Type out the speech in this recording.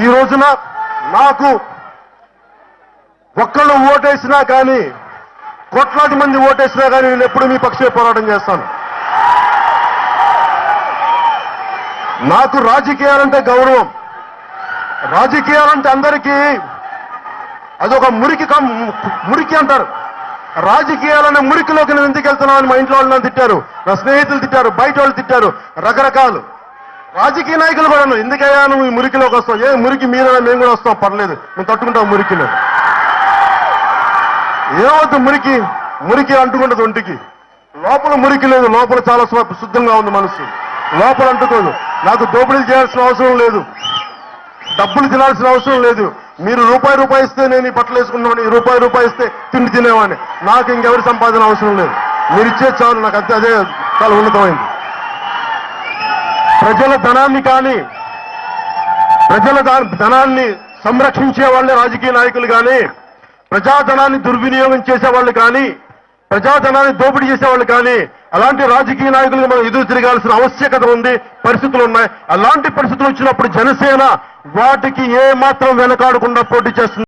ఈ రోజున నాకు ఒక్కళ్ళు ఓటేసినా కానీ కోట్లాది మంది ఓటేసినా కానీ నేను ఎప్పుడు మీ పక్షే పోరాటం చేస్తాను. నాకు రాజకీయాలంటే గౌరవం. రాజకీయాలంటే అందరికీ అదొక మురికి మురికి అంటారు. రాజకీయాలనే మురికిలోకి నేను ఎందుకు వెళ్తున్నావు మా ఇంట్లో వాళ్ళు నన్ను తిట్టారు. నా స్నేహితులు తిట్టారు బయట వాళ్ళు తిట్టారు. రకరకాలు. రాజకీయ నాయకులు కూడా ఎందుకయ్యా నువ్వు ఈ మురికిలోకి వస్తావు. ఏ మురికి మీరైనా మేము కూడా వస్తాం పర్లేదు. మేము తట్టుకుంటాం మురికిని ఏమవుతుంది మురికి? మురికి అంటుకుంటుంది ఒంటికి. లోపల మురికి లేదు లోపల చాలా శుద్ధంగా ఉంది మనసు. లోపల అంటుకోదు. నాకు దోపిడీలు చేయాల్సిన అవసరం లేదు. డబ్బులు తినాల్సిన అవసరం లేదు. మీరు రూపాయి రూపాయి ఇస్తే నేను ఈ బట్టలు వేసుకున్నాను రూపాయి రూపాయి ఇస్తే తిండి తినేవాడిని. నాకు ఇంకెవరి సంపాదన అవసరం లేదు. మీరు ఇచ్చే చాలు నాకు అంతే అదే చాలా ఉన్నతమైంది. ప్రజల ధనాన్ని కానీ ప్రజల ధనాన్ని సంరక్షించే వాళ్ళే రాజకీయ నాయకులు కానీ ప్రజాధనాన్ని దుర్వినియోగం చేసే వాళ్ళు కానీ ప్రజాధనాన్ని దోపిడీ చేసేవాళ్ళు కానీ అలాంటి రాజకీయ నాయకులకు మనం ఎదురు తిరగాల్సిన ఆవశ్యకత ఉంది పరిస్థితులు ఉన్నాయి. అలాంటి పరిస్థితులు వచ్చినప్పుడు జనసేన వాటికి ఏ మాత్రం వెనకాడకుండా పోటీ చేస్తుంది.